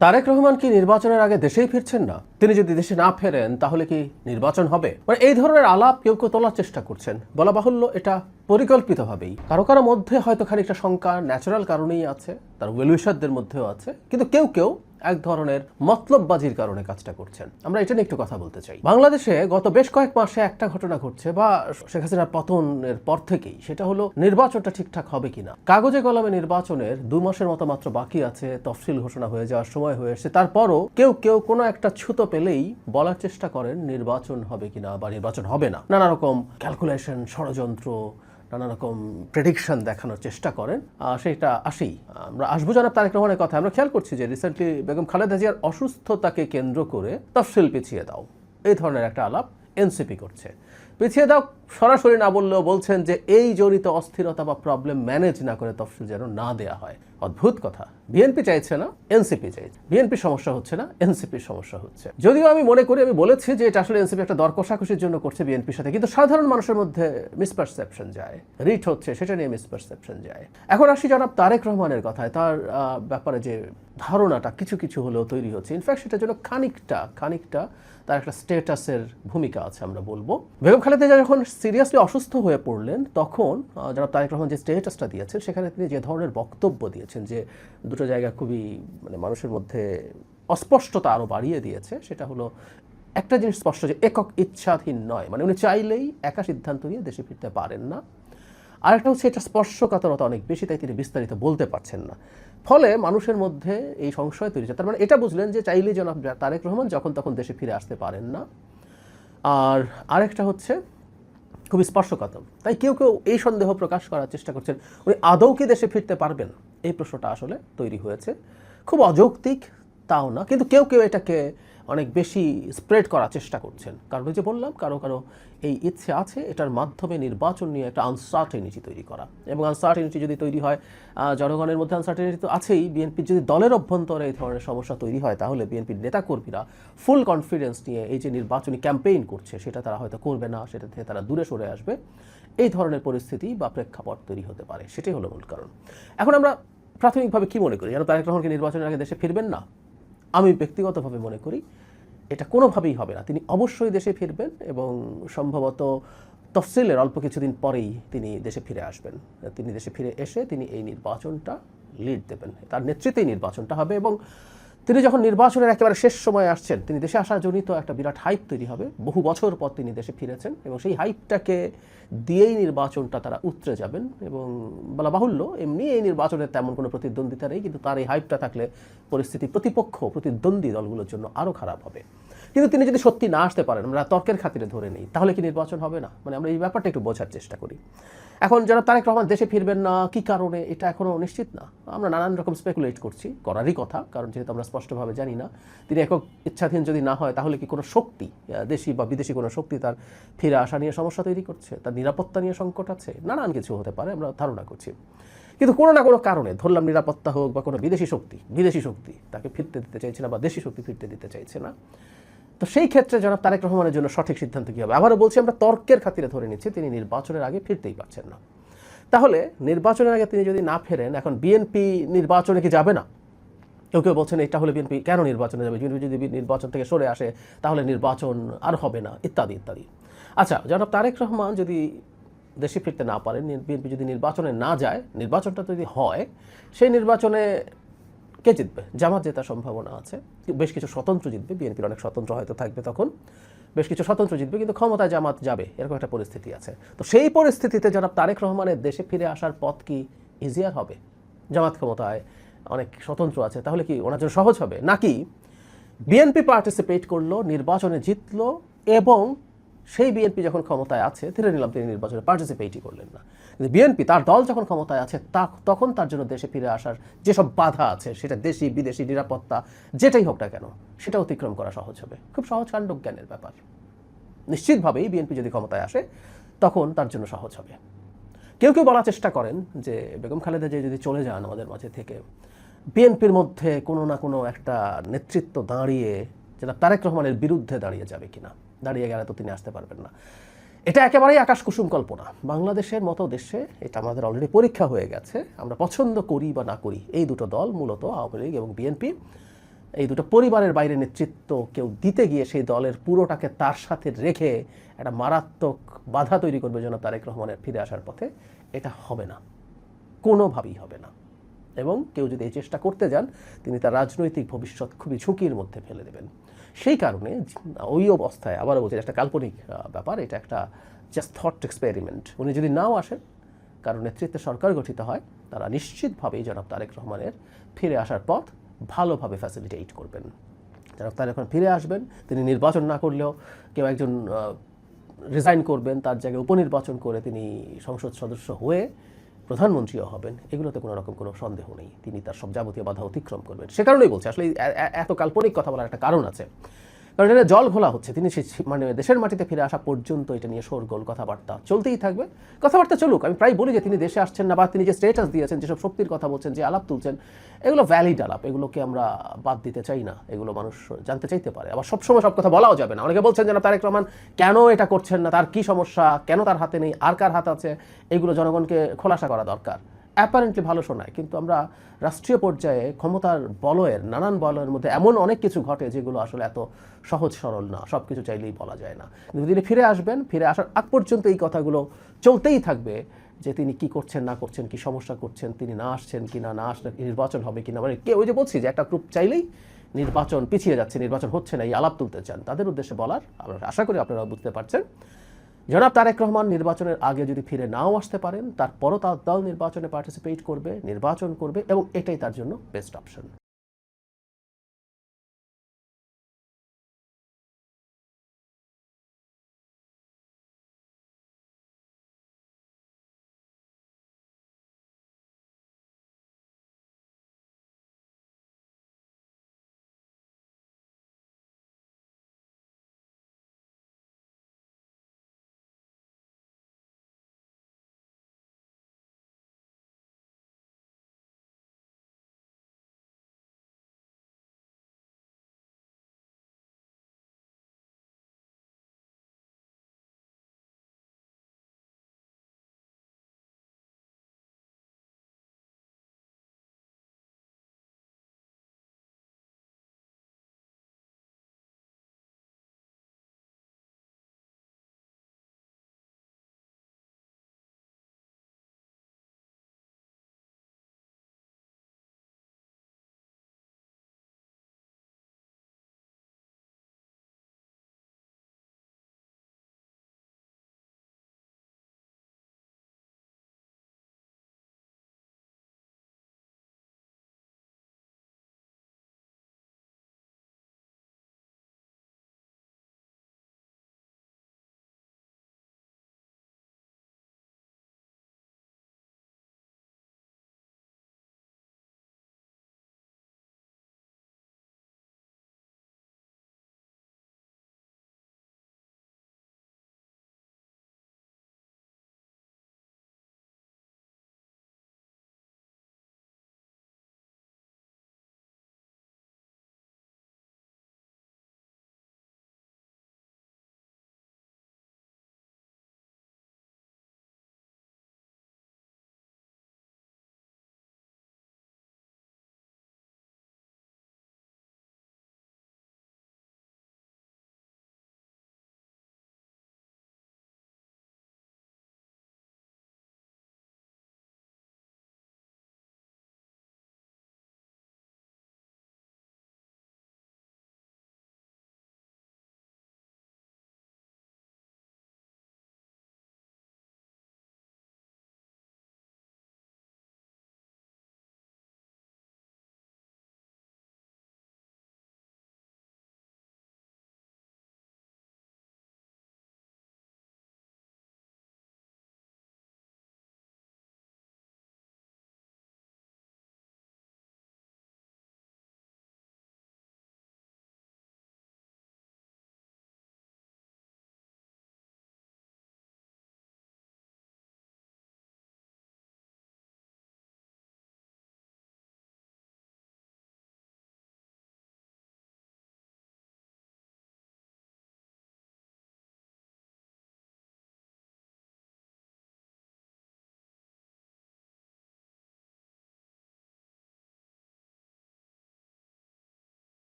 তারেক রহমান কি নির্বাচনের আগে দেশেই ফিরছেন না? তিনি যদি দেশে না ফেরেন, তাহলে কি নির্বাচন হবে? মানে এই ধরনের আলাপ কেউ কেউ তোলার চেষ্টা করছেন। বলা বাহুল্য, এটা পরিকল্পিতভাবেই। কারও কারও মধ্যে হয়তো খানিকটা শঙ্কা ন্যাচারাল কারণেই আছে, তার ওয়েলউইশারদের মধ্যেও আছে। কিন্তু কেউ কেউ এক ধরনের মতলববাজির কারণে কাজটা করছেন। আমরা এটা নিয়ে একটু কথা বলতে চাই। বাংলাদেশে গত বেশ কয়েক মাসে একটা ঘটনা ঘটছে বা শেখ হাসিনার পতনের পর থেকেই। সেটা হলো, নির্বাচনটা ঠিকঠাক হবে কিনা? কাগজে কলমে নির্বাচনের দু মাসের মতো মাত্র বাকি আছে, তফসিল ঘোষণা হয়ে যাওয়ার সময় হয়ে এসেছে। তারপরও কেউ কেউ কোনো একটা ছুতো পেলেই বলার চেষ্টা করেন, নির্বাচন হবে কিনা বা নির্বাচন হবে না। নানা রকম ক্যালকুলেশন ষড়যন্ত্র নানা রকম প্রেডিকশন দেখানোর চেষ্টা করেন। সেটা আসেই। আমরা আসব জানাব তারেক রহমানের কথা আমরা খেয়াল করছি যে রিসেন্টলি বেগম খালেদা জিয়ার অসুস্থতাকে কেন্দ্র করে তফসিল পিছিয়ে দাও। এই ধরনের একটা আলাপ এনসিপি করছে। পিছিয়ে দাও। সরাসরি না বললেও বলছেন যে এই জড়িত অস্থিরতা বা প্রবলেম ম্যানেজ না করে তফসিল যেন না দেয়া হয়। অদ্ভুত কথা। বিএনপি চাইছে না এনসিপি চাইছে। বিএনপি সমস্যা হচ্ছে না এনসিপির সমস্যা হচ্ছে। যদিও আমি মনে করি, আমি বলেছি যে এটা আসলে এনসিপি একটা দর কষাকষির জন্য করছে বিএনপির সাথে, কিন্তু সাধারণ মানুষের মধ্যে মিসপারসেপশন যায়। রিট হচ্ছে, সেটা নিয়ে মিসপারসেপশন যায়। এখন আসি জনাব তারেক রহমানের কথায়। তার ব্যাপারে যে ধারণাটা কিছু কিছু হলেও তৈরি হচ্ছে। ইনফ্যাক্ট সেটার জন্য খানিকটা খানিকটা তার একটা স্টেটাসের ভূমিকা আছে আমরা বলব। বেগম খালেদা জিয়া যখন সিরিয়াসলি অসুস্থ হয়ে পড়লেন, তখন যারা তারেক রহমান যে স্টেটাসটা দিয়েছেন, সেখানে তিনি যে ধরনের বক্তব্য দিয়েছেন যে দুটো জায়গা খুবই মানে মানুষের মধ্যে অস্পষ্টতা আরও বাড়িয়ে দিয়েছে, সেটা হলো একটা জিনিস স্পষ্ট যে একক ইচ্ছাধীন নয় মানে উনি চাইলেই একা সিদ্ধান্ত নিয়ে দেশে ফিরতে পারেন না। আরেকটা হচ্ছে এটা স্পর্শকাতরতা অনেক বেশি, তাই তিনি বিস্তারিত বলতে পারছেন না। ফলে মানুষের মধ্যে এই সংশয় তৈরি তার মানে এটা বুঝলেন যে চাইলে জনাব তারেক রহমান যখন তখন দেশে ফিরে আসতে পারেন না। আর আরেকটা হচ্ছে খুবই স্পর্শকাতর। তাই কেউ কেউ এই সন্দেহ প্রকাশ করার চেষ্টা করছেন। উনি আদৌ কি দেশে ফিরতে পারবেন? এই প্রশ্নটা আসলে তৈরি হয়েছে। খুব অযৌক্তিক, তাও না। কিন্তু কেউ কেউ এটাকে অনেক বেশি স্প্রেড করার চেষ্টা করছেন। কারণ ওই যে বললাম, কারও কারও এই ইচ্ছে আছে এটার মাধ্যমে নির্বাচন নিয়ে একটা আনসার্টেনিটি তৈরি করা। এবং আনসার্টেনিটি যদি তৈরি হয় জনগণের মধ্যে আনসার্টেনিটি তো আছেই। বিএনপির যদি দলের অভ্যন্তরে এই ধরনের সমস্যা তৈরি হয়, তাহলে বিএনপির নেতাকর্মীরা ফুল কনফিডেন্স নিয়ে এই যে নির্বাচনী ক্যাম্পেইন করছে, সেটা তারা হয়তো করবে না, সেটা থেকে তারা দূরে সরে আসবে। এই ধরনের পরিস্থিতি বা প্রেক্ষাপট তৈরি হতে পারে। সেটাই হলো মূল কারণ। এখন আমরা প্রাথমিকভাবে কি মনে করি? যেন তারেক রহমানকে নির্বাচনের আগে দেশে ফিরবেন না? আমি ব্যক্তিগতভাবে মনে করি এটা কোনোভাবেই হবে না। তিনি অবশ্যই দেশে ফিরবেন এবং সম্ভবত তফসিলের অল্প কিছুদিন পরেই তিনি দেশে ফিরে আসবেন। তিনি দেশে ফিরে এসে তিনি এই নির্বাচনটা লিড দেবেন। তার নেতৃত্বেই নির্বাচনটা হবে এবং তিনি যখন নির্বাচনের একেবারে শেষ সময়ে আসছেন, তিনি দেশে আসার জনিত একটা বিরাট হাইপ তৈরি হবে। বহু বছর পর তিনি দেশে ফিরেছেন এবং সেই হাইপটাকে দিয়েই নির্বাচনটা তারা উতরে যাবেন এবং বলা বাহুল্য, এমনি এই নির্বাচনের তেমন কোনো প্রতিদ্বন্দ্বিতা নেই, কিন্তু তার এই হাইপটা থাকলে পরিস্থিতি প্রতিপক্ষ, প্রতিদ্বন্দ্বী দলগুলোর জন্য আরও খারাপ হবে। কিন্তু তিনি যদি সত্যি না আসতে পারেন, আমরা তর্কের খাতিরে ধরে নেই, তাহলে কি নির্বাচন হবে না? মানে আমরা এই ব্যাপারটা একটু বোঝার চেষ্টা করি। এখন যারা তারেক রহমান দেশে ফিরবেন না, কি কারণে? এটা এখনও নিশ্চিত না। আমরা নানান রকম স্পেকুলেট করছি, করারই কথা, কারণ যেহেতু আমরা স্পষ্টভাবে জানি না, তিনি একক ইচ্ছাধীন যদি না হয়, তাহলে কি কোনো শক্তি দেশি বা বিদেশি কোনো শক্তি তার ফিরে আসা নিয়ে সমস্যা তৈরি করছে? তার নিরাপত্তা নিয়ে সংকট আছে? নানান কিছু হতে পারে, আমরা ধারণা করছি। কিন্তু কোনো না কোনো কারণে, ধরলাম নিরাপত্তা হোক বা কোনো বিদেশি শক্তি বিদেশি শক্তি, তাকে ফিরতে দিতে চাইছে না বা দেশি শক্তি ফিরতে দিতে চাইছে না তো সেই ক্ষেত্রে জনাব তারেক রহমানের জন্য সঠিক সিদ্ধান্ত কী হবে? আবারও বলছি, আমরা তর্কের খাতিরে ধরে নিচ্ছি, তিনি নির্বাচনের আগে ফিরতেই পারছেন না। তাহলে নির্বাচনের আগে তিনি যদি না ফেরেন, এখন বিএনপি নির্বাচনে কি যাবে না? কেউ কেউ বলছেন, এটা হলে বিএনপি কেন নির্বাচনে যাবে? বিএনপি যদি নির্বাচন থেকে সরে আসে, তাহলে নির্বাচন আর হবে না, ইত্যাদি ইত্যাদি। আচ্ছা জনাব তারেক রহমান যদি দেশে ফিরতে না পারেন বিএনপি যদি নির্বাচনে না যায়, নির্বাচনটা যদি হয়, সেই নির্বাচনে কে জিতবে? জামাত জেতার সম্ভাবনা আছে। বেশ কিছু স্বতন্ত্র জিতবে। বিএনপির অনেক স্বতন্ত্র হয়তো থাকবে তখন। বেশ কিছু স্বতন্ত্র জিতবে, কিন্তু ক্ষমতায় জামাত যাবে, এরকম একটা পরিস্থিতি আছে। তো সেই পরিস্থিতিতে জনাব তারেক রহমানের দেশে ফিরে আসার পথ কি ইজিয়ার হবে? জামাত ক্ষমতায় অনেক স্বতন্ত্র আছে, তাহলে কি ওনার জন্য সহজ হবে? নাকি বিএনপি পার্টিসিপেট করল, নির্বাচনে জিতলো, এবং সেই বিএনপি যখন ক্ষমতায় আছে, ধরে নিলাম তিনি নির্বাচনে পার্টিসিপেটই করলেন না। কিন্তু বিএনপি তার দল যখন ক্ষমতায় আছে, তা তখন তার জন্য দেশে ফিরে আসার যেসব বাধা আছে, সেটা দেশি, বিদেশি, নিরাপত্তা, যেটাই হোক না কেন, সেটা অতিক্রম করা সহজ হবে। খুব সহজ কাণ্ডজ্ঞানের ব্যাপার। নিশ্চিতভাবেই বিএনপি যদি ক্ষমতায় আসে, তখন তার জন্য সহজ হবে। কেউ কেউ বলার চেষ্টা করেন যে, বেগম খালেদা যে যদি চলে যান আমাদের মাঝে থেকে বিএনপির মধ্যে কোনো না কোনো একটা নেতৃত্ব দাঁড়িয়ে যেটা তারেক রহমানের বিরুদ্ধে দাঁড়িয়ে যাবে কিনা? দাঁড়িয়ে গেলে তো তিনি আসতে পারবেন না। এটা একেবারেই আকাশ কুসুম কল্পনা। বাংলাদেশের মতো দেশে এটা আমাদের অলরেডি পরীক্ষা হয়ে গেছে। আমরা পছন্দ করি বা না করি, এই দুটো দল, মূলত আওয়ামী লীগ এবং বিএনপি, এই দুটো পরিবারের বাইরে নেতৃত্ব কেউ দিতে গিয়ে সেই দলের পুরোটাকে তার সাথে রেখে একটা মারাত্মক বাধা তৈরি করবে যেন তারেক রহমানের ফিরে আসার পথে, এটা হবে না। কোনোভাবেই হবে না। এবং কেউ যদি এই চেষ্টা করতে যান, তিনি তার রাজনৈতিক ভবিষ্যৎ খুবই ঝুঁকির মধ্যে ফেলে দেবেন। সেই কারণে ওই অবস্থায় আবারও বলছি একটা কাল্পনিক ব্যাপার, এটা একটা জাস্ট থট এক্সপেরিমেন্ট উনি যদি নাও আসেন, কারণ নেতৃত্বে সরকার গঠিত হয়, তারা নিশ্চিতভাবেই জনাব তারেক রহমানের ফিরে আসার পথ ভালোভাবে ফ্যাসিলিটেট করবেন। জনাব তারেক রহমান ফিরে আসবেন, তিনি নির্বাচন না করলেও কেউ একজন রিজাইন করবেন, তার জায়গায় উপনির্বাচন করে তিনি সংসদ সদস্য হয়ে প্রধানমন্ত্রীও হবেন, এগুলোতে কোনো রকম কোনো সন্দেহ নেই। তিনি তার সব যাবতীয় বাধা অতিক্রম করবেন। সে কারণেই বলছে, আসলে এত কাল্পনিক কথা বলার একটা কারণ আছে। কারণ এটা জল ঘোলা হচ্ছে। তিনি মানে দেশের মাটিতে ফিরে আসা পর্যন্ত এটা নিয়ে শোরগোল কথাবার্তা। চলতেই থাকবে। কথাবার্তা চলুক। আমি প্রায় বলি যে তিনি দেশে আসছেন না বা তিনি যে স্টেটাস দিয়েছেন, যেসব শক্তির কথা বলছেন, যে আলাপ তুলছেন, এগুলো ভ্যালিড আলাপ। এগুলোকে আমরা বাদ দিতে চাই না। এগুলো মানুষ জানতে চাইতে পারে। আবার সবসময় সব কথা বলাও যাবে না। অনেকে বলছেন যেন তারেক রহমান কেন এটা করছেন না? তার কি সমস্যা? কেন তার হাতে নেই? আর কার হাত আছে? এগুলো জনগণকে খোলাসা করা দরকার। অ্যাপারেন্টলি ভালো শোনায়, কিন্তু আমরা রাষ্ট্রীয় পর্যায়ে ক্ষমতার বলয়ের, নানান বলয়ের মধ্যে এমন অনেক কিছু ঘটে যেগুলো আসলে এত সহজ সরল না সব কিছু চাইলেই বলা যায় না। কিন্তু তিনি ফিরে আসবেন, ফিরে আসার আগ পর্যন্ত এই কথাগুলো চলতেই থাকবে যে তিনি কি করছেন, না করছেন, কি সমস্যা করছেন, তিনি না আসছেন কি না না আসলে নির্বাচন হবে কি না মানে কে ওই যে বলছি যে একটা গ্রুপ চাইলেই নির্বাচন পিছিয়ে যাচ্ছে, নির্বাচন হচ্ছে না, এই আলাপ তুলতে চান। তাদের উদ্দেশ্যে বলার আমরা আশা করি আপনারা বুঝতে পারছেন। জনাব তারেক রহমান নির্বাচনের আগে যদি ফিরে নাও আসতে পারেন, তারপরও তার দল নির্বাচনে পার্টিসিপেট করবে, নির্বাচন করবে এবং এটাই তার জন্য বেস্ট অপশন